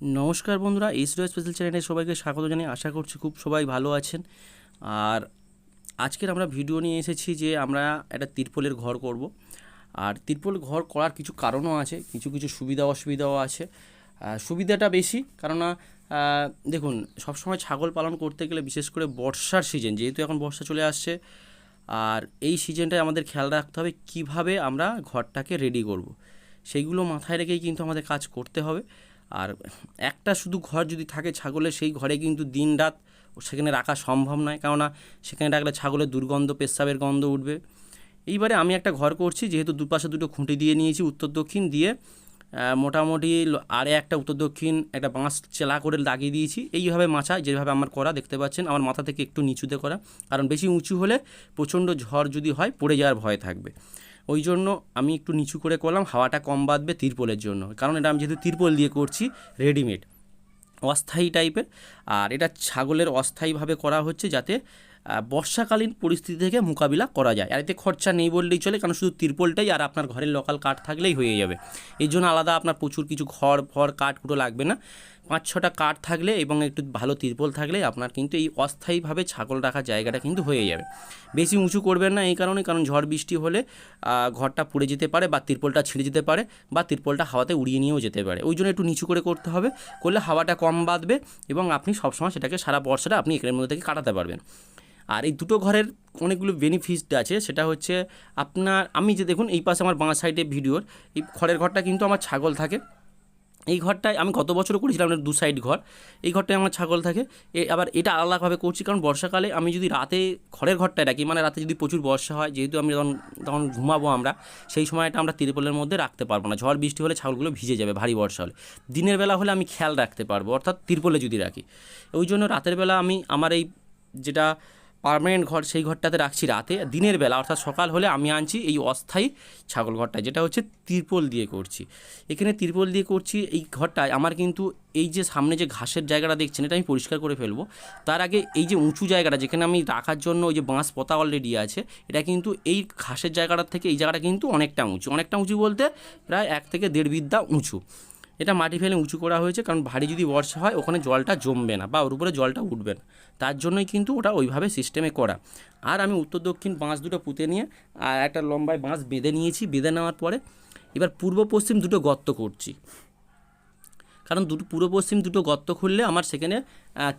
নমস্কার বন্ধুরা HD special চ্যানেলে সবাইকে স্বাগত জানাই আশা করছি খুব সবাই ভালো আছেন। আর আজকের আমরা ভিডিও নিয়ে এসেছি যে আমরা একটা তিরপলের ঘর করব। আর তিরপল ঘর করার কিছু কারণও আছে, কিছু কিছু সুবিধা অসুবিধাও আছে। সুবিধাটা বেশি, কেননা দেখুন, সবসময় ছাগল পালন করতে গেলে বিশেষ করে বর্ষার সিজন যেহেতু এখন বর্ষা চলে আসছে, আর এই সিজনটায় আমাদের খেয়াল রাখতে হবে কীভাবে আমরা ঘরটাকে রেডি করব। সেইগুলো মাথায় রেখেই কিন্তু আমাদের কাজ করতে হবে। আর একটা শুধু ঘর যদি থাকে ছাগলের, সেই ঘরে কিন্তু দিন রাত সেখানে রাখা সম্ভব নয়। কেননা সেখানে রাখলে ছাগলের দুর্গন্ধ, পেশাবের গন্ধ উঠবে। এইবারে আমি একটা ঘর করছি, যেহেতু দুপাশে দুটো খুঁটি দিয়ে নিয়েছি উত্তর দক্ষিণ দিয়ে। মোটামুটি আরে একটা উত্তর দক্ষিণ একটা বাঁশ চেলা করে লাগিয়ে দিয়েছি। এইভাবে মাচা যেভাবে আমার করা, দেখতে পাচ্ছেন আমার মাথা থেকে একটু নিচুতে করা। কারণ বেশি উঁচু হলে প্রচণ্ড ঝড় যদি হয়, পড়ে যাওয়ার ভয় থাকবে। ওই জন্য আমি একটু নিচু করে করলাম, হাওয়াটা কম বাঁধবে তিরপলের জন্য। কারণ এটা আমি যেহেতু তিরপল দিয়ে করছি রেডিমেড অস্থায়ী টাইপের আর এটা ছাগলের অস্থায়ীভাবে করা হচ্ছে যাতে বর্ষাকালীন পরিস্থিতি থেকে মোকাবিলা করা যায়। আর এতে খরচা নেই বললেই চলে, কারণ শুধু তিরপলটাই আর আপনার ঘরের লোকাল কাঠ থাকলেই হয়ে যাবে। এই জন্য আলাদা আপনার প্রচুর কিছু খড় ফড় কাঠ কুটো লাগবে না। পাঁচ, ছটা কাঠ থাকলে এবং একটু ভালো তিরপল থাকলে আপনার কিন্তু এই অস্থায়ীভাবে ছাগল রাখার জায়গাটা কিন্তু হয়ে যাবে। বেশি উঁচু করবেন না এই কারণে, কারণ ঝড় বৃষ্টি হলে ঘরটা পুড়ে যেতে পারে বা তিরপলটা ছিঁড়ে যেতে পারে বা তিরপলটা হাওয়াতে উড়িয়ে নিয়েও যেতে পারে। ওই জন্য একটু নিচু করে করতে হবে, করলে হাওয়াটা কম বাঁধবে এবং আপনি সবসময় সেটাকে সারা বর্ষাটা আপনি এখানের মধ্যে থেকে কাটাতে পারবেন। আর এই দুটো ঘরের অনেকগুলো বেনিফিট আছে, সেটা হচ্ছে আপনার, আমি যে দেখুন এই পাশে আমার বাঁ সাইডে ভিডিওর এই খড়ের ঘরটা কিন্তু আমার ছাগল থাকে। এই ঘরটায় আমি গত বছরও করেছিলাম দু সাইড ঘর। এই ঘরটায় আমার ছাগল থাকে। এ আবার এটা আলাদাভাবে করছি কারণ বর্ষাকালে আমি যদি রাতে খড়ের ঘরটায় রাখি মানে রাতে যদি প্রচুর বর্ষা হয়, যেহেতু আমি তখন তখন ঘুমাবো আমরা, সেই সময়টা আমরা তিরপলের মধ্যে রাখতে পারব না। ঝড় বৃষ্টি হলে ছাগলগুলো ভিজে যাবে, ভারী বর্ষা হলে। দিনের বেলা হলে আমি খেয়াল রাখতে পারব, অর্থাৎ তিরপলে যদি রাখি। ওই জন্য রাতের বেলা আমি আমার এই যেটা পার্মানেন্ট ঘর সেই ঘরটাতে রাখছি রাতে। দিনের বেলা, অর্থাৎ সকাল হলে আমি আনছি এই অস্থায়ী ছাগল ঘরটা যেটা হচ্ছে তিরপল দিয়ে করছি। এখানে তিরপল দিয়ে করছি, এই ঘরটায় আমার কিন্তু এই যে সামনে যে ঘাসের জায়গাটা দেখছেন, এটা আমি পরিষ্কার করে ফেলব। তার আগে এই যে উঁচু জায়গাটা, যেখানে আমি রাখার জন্য ওই যে বাঁশ পতা অলরেডি আছে, এটা কিন্তু এই ঘাসের জায়গাটার থেকে এই জায়গাটা কিন্তু অনেকটা উঁচু। অনেকটা উঁচু বলতে প্রায় এক থেকে দেড় বিদ্যা উঁচু। এটা মাটি ফেলে উঁচু করা হয়েছে কারণ ভারী যদি বর্ষা হয়, ওখানে জলটা জমবে না বা ওর উপরে জলটা উঠবে না। তার জন্যই কিন্তু ওটা ওইভাবে সিস্টেমে করা। আর আমি উত্তর দক্ষিণ বাঁশ দুটো পুঁতে নিয়ে আর একটা লম্বায় বাঁশ বেঁধে নিয়েছি, বেঁধে নেওয়ার পরে এবার পূর্ব পশ্চিম দুটো গর্ত করছি। কারণ দুটো, পূর্ব পশ্চিম দুটো গর্ত খুললে আমার সেখানে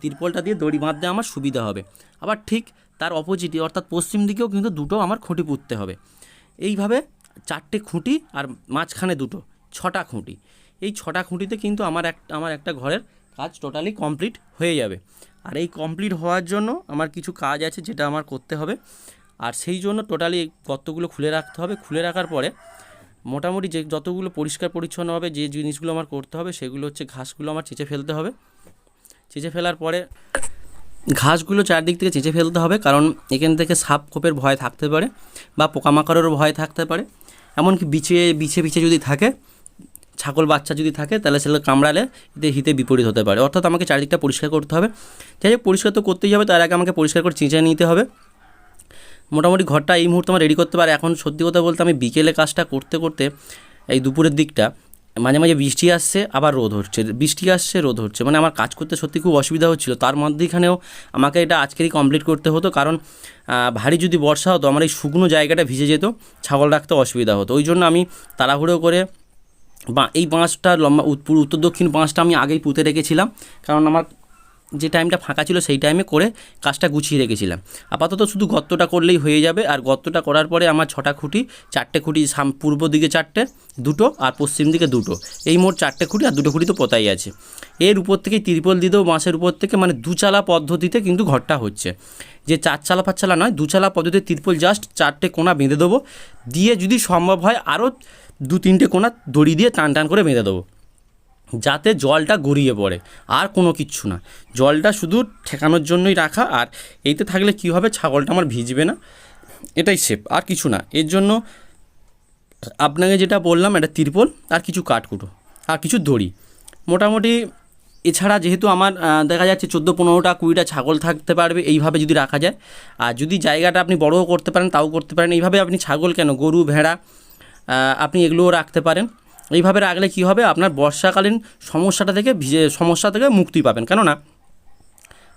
তিরপলটা দিয়ে দড়ি বাঁধতে আমার সুবিধা হবে। আবার ঠিক তার অপোজিটে অর্থাৎ পশ্চিম দিকেও কিন্তু দুটো আমার খুঁটি পুঁততে হবে। এইভাবে চারটে খুঁটি আর মাঝখানে দুটো, ছটা খুঁটি। এই ছটা খুঁটিতে কিন্তু আমার এক, আমার একটা ঘরের কাজ টোটালি কমপ্লিট হয়ে যাবে। আর এই কমপ্লিট হওয়ার জন্য আমার কিছু কাজ আছে যেটা আমার করতে হবে। আর সেই জন্য টোটালি গর্তগুলো খুলে রাখতে হবে। খুলে রাখার পরে মোটামুটি যে যতগুলো পরিষ্কার পরিচ্ছন্ন হবে, যে জিনিসগুলো আমার করতে হবে, সেগুলো হচ্ছে ঘাসগুলো আমার চেঁচে ফেলতে হবে। চেঁচে ফেলার পরে ঘাসগুলো চারদিক থেকে চেঁচে ফেলতে হবে, কারণ এখান থেকে সাপ খোপের ভয় থাকতে পারে বা পোকামাকড়েরও ভয় থাকতে পারে। এমনকি বিছে বিছে বিছে যদি থাকে ছাগল বাচ্চা যদি থাকে, তাহলে সেগুলো কামড়ালে এতে হিতে বিপরীত হতে পারে। অর্থাৎ আমাকে চারিদিকটা পরিষ্কার করতে হবে। যাই হোক, পরিষ্কার তো করতেই হবে, তার আগে আমাকে পরিষ্কার করে চেঁচে নিতে হবে। মোটামুটি ঘরটা এই মুহূর্তে আমার রেডি করতে পারে। এখন সত্যি কথা বলতে আমি বিকেলে কাজটা করতে করতে এই দুপুরের দিকটা মাঝে মাঝে বৃষ্টি আসছে, আবার রোদ হচ্ছে। বৃষ্টি আসছে, রোদ হচ্ছে। মানে আমার কাজ করতে সত্যি খুব অসুবিধা হচ্ছিল। তার মধ্যেখানেও আমাকে এটা আজকেরই কমপ্লিট করতে হতো। কারণ ভারী যদি বর্ষা হতো, আমার এই শুকনো জায়গাটা ভিজে যেত, ছাগল রাখতে অসুবিধা হতো। ওই জন্য আমি তাড়াহুড়ো করে বা এই বাঁশটা লম্বা পুরো উত্তর দক্ষিণ বাঁশটা আমি আগেই পুঁতে রেখেছিলাম। কারণ আমার যে টাইমটা ফাঁকা ছিল সেই টাইমে করে কাজটা গুছিয়ে রেখেছিলাম। আপাতত শুধু গর্তটা করলেই হয়ে যাবে। আর গর্তটা করার পরে আমার ছটা খুঁটি, চারটে খুঁটি সাম পূর্ব দিকে চারটে, দুটো আর পশ্চিম দিকে দুটো। এই মোট চারটে খুঁটি আর দুটো খুঁটি তো পোতাই আছে। এর উপর থেকে তিরপল দেবো বাঁশের উপর থেকে মানে দুচালা পদ্ধতিতে কিন্তু ঘরটা হচ্ছে। যে চার চালা পাঁচ চালা নয়, দুচালা পদ্ধতিতে তিরপল জাস্ট চারটে কোনা বেঁধে দেবো। দিয়ে যদি সম্ভব হয় আরও দু তিনটে কোনা দড়ি দিয়ে টান টান করে বেঁধে দেবো। যাতে জলটা গড়িয়ে পড়ে, আর কোনো কিচ্ছু না। জলটা শুধু ঠেকানোর জন্যই রাখা, আর এইতে থাকলে কী হবে, ছাগলটা আমার ভিজবে না। এটাই সেফ আর কিছু না। এর জন্য আপনাকে যেটা বললাম এটা তিরপল, আর কিছু কাঠকুটো, আর কিছু দড়ি। মোটামুটি এছাড়া যেহেতু আমার দেখা যাচ্ছে চোদ্দ, পনেরোটা, কুড়িটা ছাগল থাকতে পারবে, এইভাবে যদি রাখা যায়। আর যদি জায়গাটা আপনি বড়ও করতে পারেন, তাও করতে পারেন। এইভাবে আপনি ছাগল কেন? গরু, ভেড়া আপনি এগুলোও রাখতে পারেন। এইভাবে রাখলে কি হবে? আপনার বর্ষাকালীন সমস্যাটা থেকে ভিজে সমস্যা থেকে মুক্তি পাবেন। কেননা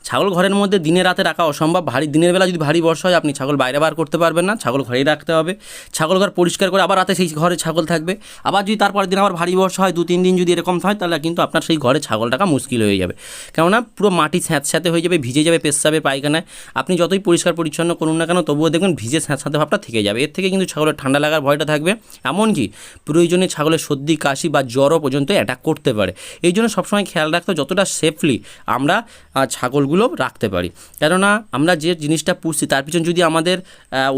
ছাগল ঘরের মধ্যে দিনে রাতে রাখা অসম্ভব। ভারী দিনের বেলা যদি ভারী বর্ষা হয় আপনি ছাগল বাইরে বার করতে পারবেন না। ছাগল ঘরেই রাখতে হবে। ছাগল ঘর পরিষ্কার করে আবার রাতে সেই ঘরে ছাগল থাকবে। আবার যদি তারপরের দিন আবার ভারী বর্ষা হয় দু তিন দিন যদি এরকম হয় তাহলে কিন্তু আপনার সেই ঘরে ছাগল রাখা মুশকিল হয়ে যাবে। কেননা পুরো মাটি স্যাঁতস্যাঁতে হয়ে যাবে ভিজে যাবে পেশাবে পায়খানায়। আপনি যতই পরিষ্কার পরিচ্ছন্ন করুন না কেন তবুও দেখবেন ভিজে স্যাঁতস্যাঁতে ভাবটা থেকে যাবে। এর থেকে কিন্তু ছাগলের ঠান্ডা লাগার ভয়টা থাকবে। এমনকি প্রয়োজনে ছাগলের সর্দি কাশি বা জ্বরও পর্যন্ত অ্যাটাক করতে পারে। এই জন্য সবসময় খেয়াল রাখতে যতটা সেফলি আমরা আহ, ছাগলগুলো রাখতে পারি। কেননা আমরা যে জিনিসটা পুষছি, তার পিছনে যদি আমাদের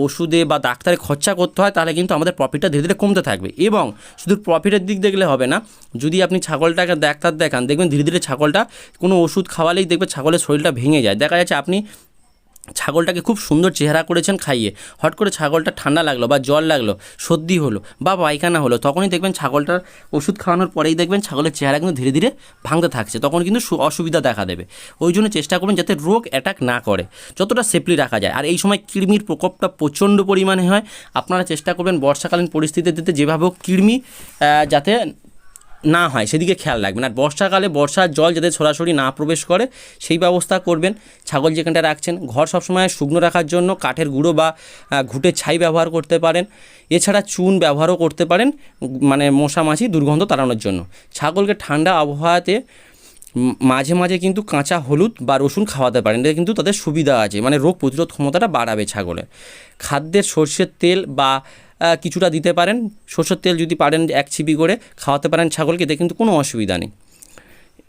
ওষুধে বা ডাক্তারে খরচা করতে হয়, তাহলে কিন্তু আমাদের প্রফিটটা ধীরে ধীরে কমতে থাকবে। এবং শুধু প্রফিটের দিক দেখলে হবে না, যদি আপনি ছাগলটাকে ডাক্তার দেখান, দেখবেন ধীরে ধীরে ছাগলটা কোনো ওষুধ খাওয়ালেই দেখবে ছাগলের শরীরটা ভেঙে যায়। দেখা যাচ্ছে আপনি ছাগলটাকে খুব সুন্দর চেহারা করেছেন খাইয়ে। হট করে ছাগলটা ঠান্ডা লাগল বা জল লাগল, সর্দি হলো বা পায়খানা হলো, তখনই দেখবেন ছাগলটার ওষুধ খাওয়ানোর পরেই দেখবেন ছাগলের চেহারা কিন্তু ধীরে ধীরে ভাঙতে থাকছে, তখন কিন্তু অসুবিধা দেখা দেবে। ওই জন্য চেষ্টা করবেন যাতে রোগ অ্যাটাক না করে, যতটা সেফলি রাখা যায়। আর এই সময় কৃমির প্রকোপটা প্রচণ্ড পরিমাণে হয়। আপনারা চেষ্টা করবেন বর্ষাকালীন পরিস্থিতিতে যেভাবে হোক কৃমি যাতে না হয়, সেদিকে খেয়াল রাখবেন। আর বর্ষাকালে বর্ষার জল যাতে সরাসরি না প্রবেশ করে, সেই ব্যবস্থা করবেন। ছাগল যেখানটা রাখছেন, ঘর সবসময় শুকনো রাখার জন্য কাঠের গুঁড়ো বা ঘুঁটের ছাই ব্যবহার করতে পারেন। এছাড়া চুন ব্যবহারও করতে পারেন মানে মশা মাছি দুর্গন্ধ তাড়ানোর জন্য। ছাগলকে ঠান্ডা আবহাওয়াতে মাঝে মাঝে কিন্তু কাঁচা হলুদ বা রসুন খাওয়াতে পারেন। এটা কিন্তু তাদের সুবিধা আছে মানে রোগ প্রতিরোধ ক্ষমতাটা বাড়াবে ছাগলের। খাদ্যের সর্ষের তেল বা কিছুটা দিতে পারেন। সর্ষের তেল যদি পারেন এক ছিপি করে খাওয়াতে পারেন ছাগলকে, এতে কিন্তু কোনো অসুবিধা নেই।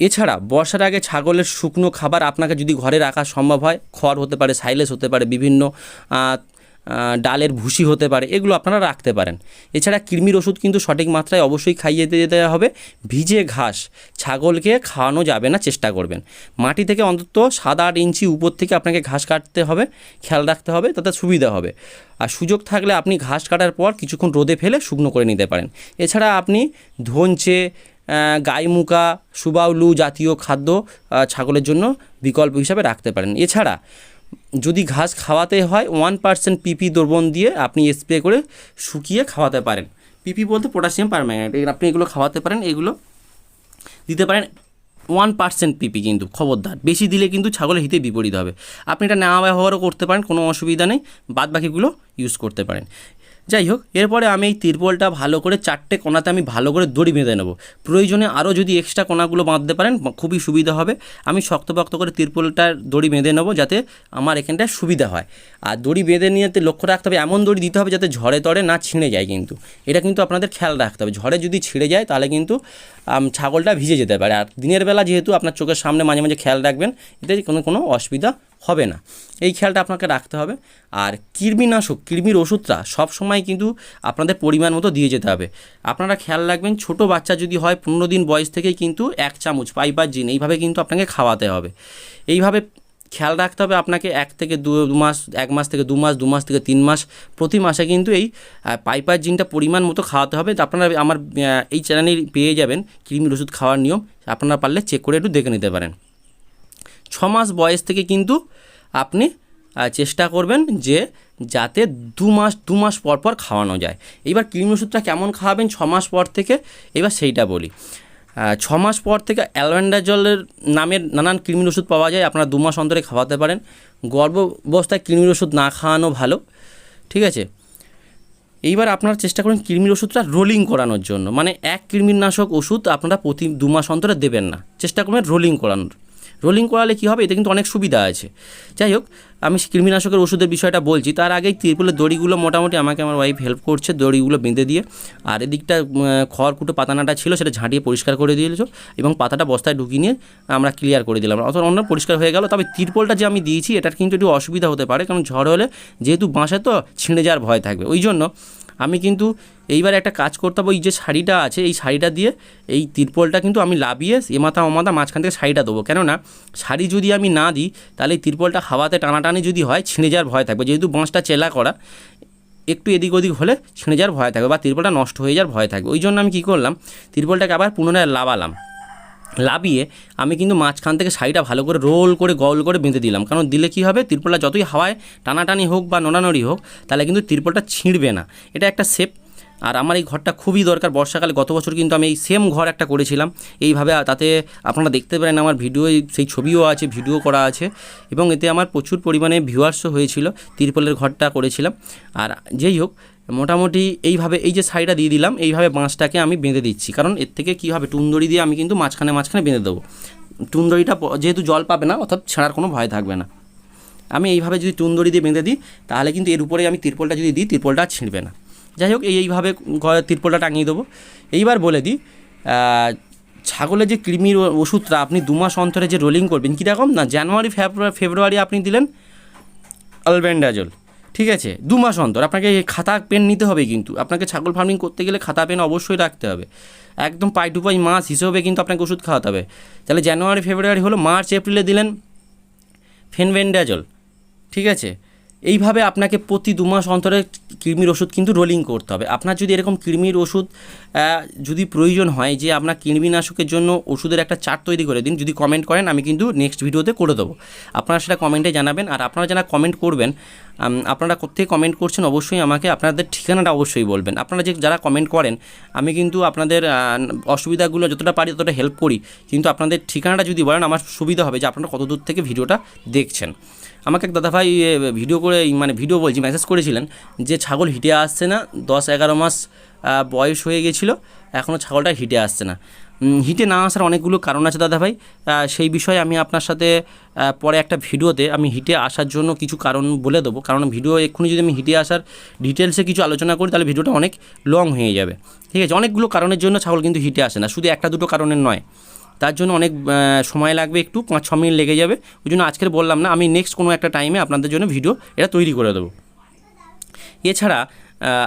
এছাড়া বর্ষার আগে ছাগলের শুকনো খাবার আপনাকে যদি ঘরে রাখা সম্ভব হয়, খড় হতে পারে, সাইলেস হতে পারে, বিভিন্ন ডালের ভুসি হতে পারে, এগুলো আপনারা রাখতে পারেন। এছাড়া কৃমির ওষুধ কিন্তু সঠিক মাত্রায় অবশ্যই খাইয়ে দেওয়া হবে। ভিজে ঘাস ছাগলকে খাওয়ানো যাবে না, চেষ্টা করবেন। মাটি থেকে অন্তত সাত আট ইঞ্চি উপর থেকে আপনাকে ঘাস কাটতে হবে, খেয়াল রাখতে হবে, তাতে সুবিধা হবে। আর সুযোগ থাকলে আপনি ঘাস কাটার পর কিছুক্ষণ রোদে ফেলে শুকনো করে নিতে পারেন। এছাড়া আপনি ধনচে গাইমুকা, সুবাউলু জাতীয় খাদ্য ছাগলের জন্য বিকল্প হিসাবে রাখতে পারেন। এছাড়া যদি ঘাস খাওয়াতে হয় ওয়ান পার্সেন্ট পিপি দ্রবণ দিয়ে আপনি স্প্রে করে শুকিয়ে খাওয়াতে পারেন। পিপি বলতে পটাশিয়াম পারম্যাঙ্গানেট আপনি এগুলো খাওয়াতে পারেন, এগুলো দিতে পারেন ওয়ান পার্সেন্ট পিপি কিন্তু, খবরদার। বেশি দিলে কিন্তু ছাগলের হিতে বিপরীত হবে। আপনি এটা নেওয়া ব্যবহারও করতে পারেন, কোনো অসুবিধা নেই। বাদ বাকিগুলো ইউজ করতে পারেন। যাই হোক এরপরে আমি এই তিরপলটা ভালো করে চারটে কোনাতে আমি ভালো করে দড়ি বেঁধে নেব। প্রয়োজনে আরও যদি এক্সট্রা কোনাগুলো বাঁধতে পারেন, খুবই সুবিধা হবে। আমি শক্তপোক্ত করে তিরপলটার দড়ি বেঁধে নেব যাতে আমার এখানটায় সুবিধা হয়। আর দড়ি বেঁধে নিয়ে লক্ষ্য রাখতে হবে, এমন দড়ি দিতে হবে যাতে ঝড়ে তড়ে না ছিঁড়ে যায় কিন্তু। এটা কিন্তু আপনাদের খেয়াল রাখতে হবে। ঝড়ে যদি ছিঁড়ে যায়, তাহলে কিন্তু ছাগলটা ভিজে যেতে পারে। আর দিনের বেলা যেহেতু আপনার চোখের সামনে মাঝে মাঝে খেয়াল রাখবেন, এতে কোনো কোনো অসুবিধা হবে না। এই খেয়ালটা আপনাকে রাখতে হবে। আর কৃমিনাশক, কৃমির ওষুধটা সব সময় কিন্তু আপনাদের পরিমাণ মতো দিয়ে যেতে হবে। আপনারা খেয়াল রাখবেন, ছোট বাচ্চা যদি হয়, পনেরো দিন বয়স থেকেই কিন্তু এক চামচ পাইপার জিন, এইভাবে কিন্তু আপনাকে খাওয়াতে হবে। এইভাবে খেয়াল রাখতে হবে আপনাকে এক থেকে দু মাস, এক মাস থেকে দু মাস দু মাস থেকে তিন মাস, প্রতি মাসে কিন্তু এই পাইপার জিনটা পরিমাণ মতো খাওয়াতে হবে। আপনারা আমার এই চ্যানেলে পেয়ে যাবেন কৃমির ওষুধ খাওয়ার নিয়ম। আপনারা পারলে চেক করে একটু দেখে নিতে পারেন। ছ মাস বয়স থেকে কিন্তু আপনি চেষ্টা করবেন যে যাতে দু মাস দু মাস পর পর খাওয়ানো যায়। এবার কৃমি ওষুধটা কেমন খাওয়াবেন ছ মাস পর থেকে? এবার সেইটা বলি। ছ মাস পর থেকে অ্যালভেন্ডাজলের নামের নানান কৃমির ওষুধ পাওয়া যায়, আপনারা দু মাস অন্তরে খাওয়াতে পারেন। গর্ভাবস্থায় কৃমির ওষুধ না খাওয়ানো ভালো, ঠিক আছে? এইবার আপনারা চেষ্টা করুন কৃমির ওষুধটা রোলিং করানোর জন্য। মানে এক কৃমিনাশক ওষুধ আপনারা প্রতি দু মাস অন্তরে দেবেন না। চেষ্টা করবেন রোলিং করানোর। রোলিং করালে কী হবে? এতে কিন্তু অনেক সুবিধা আছে। যাই হোক, আমি কৃমিনাশকের ওষুধের বিষয়টা বলছি। তার আগেই তিরপুলের দড়িগুলো মোটামুটি আমাকে আমার ওয়াইফ হেল্প করছে, দড়িগুলো বেঁধে দিয়ে। আর এদিকটা খড়কুটো পাতানাটা ছিল, সেটা ঝাঁটিয়ে পরিষ্কার করে দিয়েছ এবং পাতাটা বস্তায় ঢুকিয়ে নিয়ে আমরা ক্লিয়ার করে দিলাম। অত অন্য পরিষ্কার হয়ে গেল। তবে তিরপলটা যে আমি দিয়েছি, এটার কিন্তু একটু অসুবিধা হতে পারে। কারণ ঝড় হলে যেহেতু বাঁশে তো ছিঁড়ে যাওয়ার ভয় থাকবে। ওই জন্য আমি কিন্তু এইবার একটা কাজ করতে হবে, ওই যে শাড়িটা আছে, এই শাড়িটা দিয়ে এই তিরপলটা কিন্তু আমি লাভিয়ে এ মাথা ও মাঝখান থেকে শাড়িটা দেবো। কেননা শাড়ি যদি আমি না দিই, তাহলে এই তিরপলটা হাওয়াতে টানাটানি যদি হয়, ছিঁড়ে যাওয়ার ভয় থাকবে। যেহেতু বাঁশটা চেলা করা, একটু এদিক ওদিক হলে ছিঁড়ে যাওয়ার ভয় থাকবে বা তিরপলটা নষ্ট হয়ে যাওয়ার ভয় থাকবে। ওই জন্য আমি কী করলাম, তিরপলটাকে আবার পুনরায় লাভালাম। লাভিয়ে আমি কিন্তু মাঝখান থেকে শাড়িটা ভালো করে রোল করে, গল করে বেঁধে দিলাম। কারণ দিলে কি হবে, তিরপলটা যতই হাওয়ায় টানাটানি হোক বা নোনানড়ি হোক, তাহলে কিন্তু তিরপলটা ছিঁড়বে না। এটা একটা শেপ আর আমার এই ঘরটা খুবই দরকার। বর্ষাকালে গত বছর কিন্তু আমি এই সেম ঘর একটা করেছিলাম। এইভাবে তাতে আপনারা দেখতে পারেন আমার ভিডিও সেই ছবিও আছে, ভিডিও করা আছে। এবং এতে আমার প্রচুর পরিমাণে ভিউয়ার্সও হয়েছিল। তিরপলের ঘরটা করেছিলাম। আর যেই হোক, মোটামুটি এইভাবে, এই যে সাইডটা দিয়ে দিলাম, এইভাবে বাঁশটাকে আমি বেঁধে দিচ্ছি। কারণ এর থেকে কী হবে, টুনদড়ি দিয়ে আমি কিন্তু মাঝখানে মাঝখানে বেঁধে দেবো। টুনদড়িটা প- যেহেতু জল পাবে না, অর্থাৎ ছেঁড়ার কোনো ভয় থাকবে না। আমি এইভাবে যদি টুনদড়ি দিয়ে বেঁধে দিই, তাহলে কিন্তু এর উপরে আমি তিরপলটা যদি দিই, তিরপলটা ছিঁড়বে না। যাই হোক, এই এইভাবে তিরপলটা টাঙিয়ে দেবো। এইবার বলে দিই ছাগলের যে কৃমির ওষুধটা আপনি দু মাস অন্তরে যে রোলিং করবেন কীরকম না? জানুয়ারি ফেব্রুয়ারি ফেব্রুয়ারি আপনি দিলেন আলবেন্ডাজল ঠিক আছে? দু মাস অন্তর। আপনাকে খাতা পেন নিতে হবে কিন্তু। আপনাকে ছাগল ফার্মিং করতে গেলে খাতা পেন অবশ্যই রাখতে হবে। একদম পাই টু পাই মাস হিসেবে কিন্তু আপনাকে ওষুধ খাওয়াতে হবে। তাহলে জানুয়ারি, ফেব্রুয়ারি হলো, মার্চ, এপ্রিলে দিলেন ফেনভেন্ডাজল ঠিক আছে? এইভাবে আপনাকে প্রতি দু মাস অন্তরে কৃমির ওষুধ কিন্তু রোলিং করতে হবে। আপনার যদি এরকম কৃমির ওষুধ যদি প্রয়োজন হয় যে আপনার কৃমিনাশকের জন্য ওষুধের একটা চার্ট তৈরি করে দিন, যদি কমেন্ট করেন, আমি কিন্তু নেক্সট ভিডিওতে করে দেবো। আপনারা সেটা কমেন্টে জানাবেন আর আপনারা যারা কমেন্ট করবেন আপনারা কোথেকে কমেন্ট করছেন অবশ্যই আমাকে আপনাদের ঠিকানাটা অবশ্যই বলবেন। আপনারা যে যারা কমেন্ট করেন, আমি কিন্তু আপনাদের অসুবিধাগুলো যতটা পারি ততটা হেল্প করি। কিন্তু আপনাদের ঠিকানাটা যদি বলেন, আমার সুবিধা হবে যে আপনারা কত দূর থেকে ভিডিওটা দেখছেন। আমাকে এক দাদাভাই ভিডিও করে মানে ভিডিও বলছি মেসেজ করেছিলেন যে ছাগল হিটে আসছে না, দশ এগারো মাস বয়স হয়ে গেছিল এখনও ছাগলটা হিটে আসছে না। হিটে না আসার অনেকগুলো কারণ আছে দাদাভাই। সেই বিষয়ে আমি আপনার সাথে পরে একটা ভিডিওতে আমি হিটে আসার জন্য কিছু কারণ বলে দেবো। কারণ ভিডিও এক্ষুনি যদি আমি হিটে আসার ডিটেলসে কিছু আলোচনা করি, তাহলে ভিডিওটা অনেক লং হয়ে যাবে। ঠিক আছে, অনেকগুলো কারণের জন্য ছাগল কিন্তু হিটে আসে না, শুধু একটা দুটো কারণের নয়। তার জন্য অনেক সময় লাগবে একটু, পাঁচ, ছ মিনিট লেগে যাবে। ওই জন্য আজকের বললাম না, আমি নেক্সট কোনো একটা টাইমে আপনাদের জন্য ভিডিও এটা তৈরি করে দেবো। এছাড়া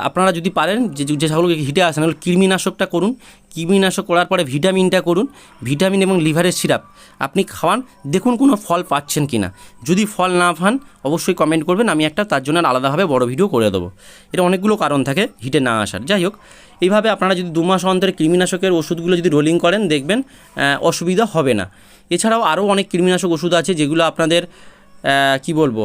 আপনারা যদি পারেন, যে যে ছাগলকে হিটে আসেন তাহলে কৃমিনাশকটা করুন। কৃমিনাশক করার পরে ভিটামিনটা করুন। ভিটামিন এবং লিভারের সিরাপ আপনি খাওয়ান, দেখুন কোনো ফল পাচ্ছেন কি না যদি ফল না পান, অবশ্যই কমেন্ট করবেন, আমি একটা তার জন্য আলাদাভাবে বড় ভিডিও করে দেবো। এটা অনেকগুলো কারণ থাকে, হিটে না আসার। যাই হোক, এইভাবে আপনারা যদি দু মাস অন্তরে কৃমিনাশকের ওষুধগুলো যদি রোলিং করেন, দেখবেন অসুবিধা হবে না। এছাড়াও আরও অনেক কৃমিনাশক ওষুধ আছে, যেগুলো আপনাদের কি বলব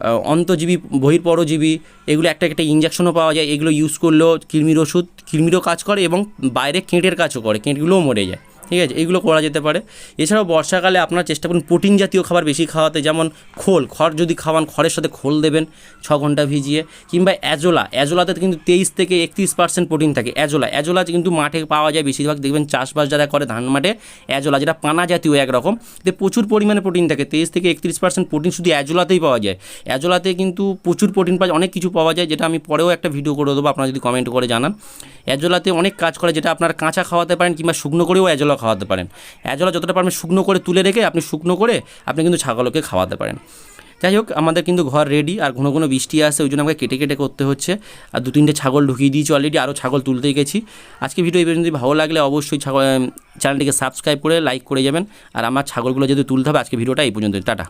অন্তজীবী বহির্পরজীবী, এগুলো একটা একটা ইঞ্জেকশনও পাওয়া যায়। এগুলো ইউজ করলেও কৃমির ওষুধ, কৃমিরও কাজ করে এবং বাইরে কেঁটের কাজও করে, কেঁটগুলোও মরে যায়। ঠিক আছে? এইগুলো করা যেতে পারে। এছাড়াও বর্ষাকালে আপনারা চেষ্টা করুন প্রোটিন জাতীয় খাবার বেশি খাওয়াতে, যেমন খোল। খড় যদি খাওয়ান, খড়ের সাথে খোল দেবেন ছ ঘণ্টা ভিজিয়ে। কিংবা অ্যাজোলা। অ্যাজোলাতে কিন্তু তেইশ থেকে একত্রিশ পার্সেন্ট প্রোটিন থাকে। অ্যাজোলা। অ্যাজোলা কিন্তু মাঠে পাওয়া যায় বেশিরভাগ। দেখবেন চাষবাস যারা করে ধান মাঠে, অ্যাজোলা, যেটা পানা জাতীয় একরকম এতে প্রচুর পরিমাণে প্রোটিন থাকে। তেইশ থেকে একত্রিশ পার্সেন্ট প্রোটিন শুধু অ্যাজোলাতেই পাওয়া যায়। অ্যাজোলাতে কিন্তু প্রচুর প্রোটিন পাওয়া, অনেক কিছু পাওয়া যায়, যেটা আমি পরেও একটা ভিডিও করে দেবো। আপনারা যদি কমেন্ট করে জানান। অ্যাজোলাতে অনেক কাজ করে, যেটা আপনারা কাঁচা খাওয়াতে পারেন কিংবা শুকনো করেও অ্যাজোলা খাওয়াতে পারেন। অ্যাজোলা যতটা পারবেন শুকনো করে তুলে রেখে আপনি শুকনো করে আপনি কিন্তু ছাগলকে খাওয়াতে পারেন। যাই হোক, আমাদের কিন্তু ঘর রেডি আর ঘন ঘন বৃষ্টি আসে ওই জন্য আমাকে কেটে কেটে করতে হচ্ছে। আর দু তিনটে ছাগল ঢুকিয়ে দিয়েছি অলরেডি আরও ছাগল তুলতে গেছি। আজকে ভিডিও এই পর্যন্ত ভালো লাগলে অবশ্যই ছাগল চ্যানেলটিকে সাবস্ক্রাইব করে লাইক করে যাবেন। আর আমার ছাগলগুলো যদি তুলতে হবে, আজকে ভিডিওটা এই পর্যন্ত টাটা।